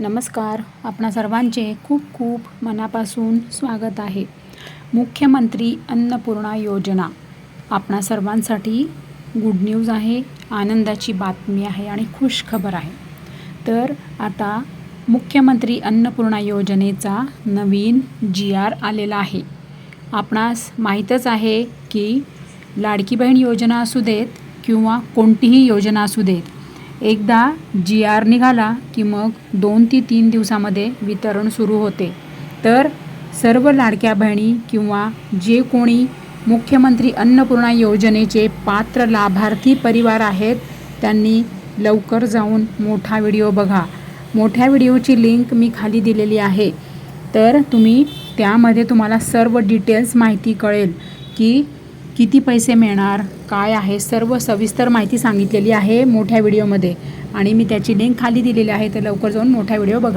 नमस्कार. आपणा सर्वांचे खूप खूप मनापासून स्वागत आहे. मुख्यमंत्री अन्नपूर्णा योजना. आपणा सर्वांसाठी गुड न्यूज आहे आनंदाची बातमी आहे आणि खुश खबर आहे. तर आता मुख्यमंत्री अन्नपूर्णा योजनेचा नवीन जी आर आलेला आहे. आपणास माहीतच आहे की लाडकी बहीण योजना असू देत किंवा कोणतीही योजना असू देत एकदा जी आर निघाला की मग दोन ते तीन दिवसामध्ये वितरण सुरू होते. तर सर्व लाडक्या बहिणी किंवा जे कोणी मुख्यमंत्री अन्नपूर्णा योजनेचे पात्र लाभार्थी परिवार आहेत त्यांनी लवकर जाऊन मोठा व्हिडिओ बघा. मोठ्या व्हिडिओची लिंक मी खाली दिलेली आहे. तर तुम्ही त्यामध्ये तुम्हाला सर्व डिटेल्स माहिती कळेल की किती पैसे मिळणार काय आहे सर्व सविस्तर माहिती सांगितलेली आहे मोठ्या व्हिडिओमध्ये. आणि मी त्याची लिंक खाली दिलेली आहे तर लवकर जाऊन मोठा व्हिडिओ बघा.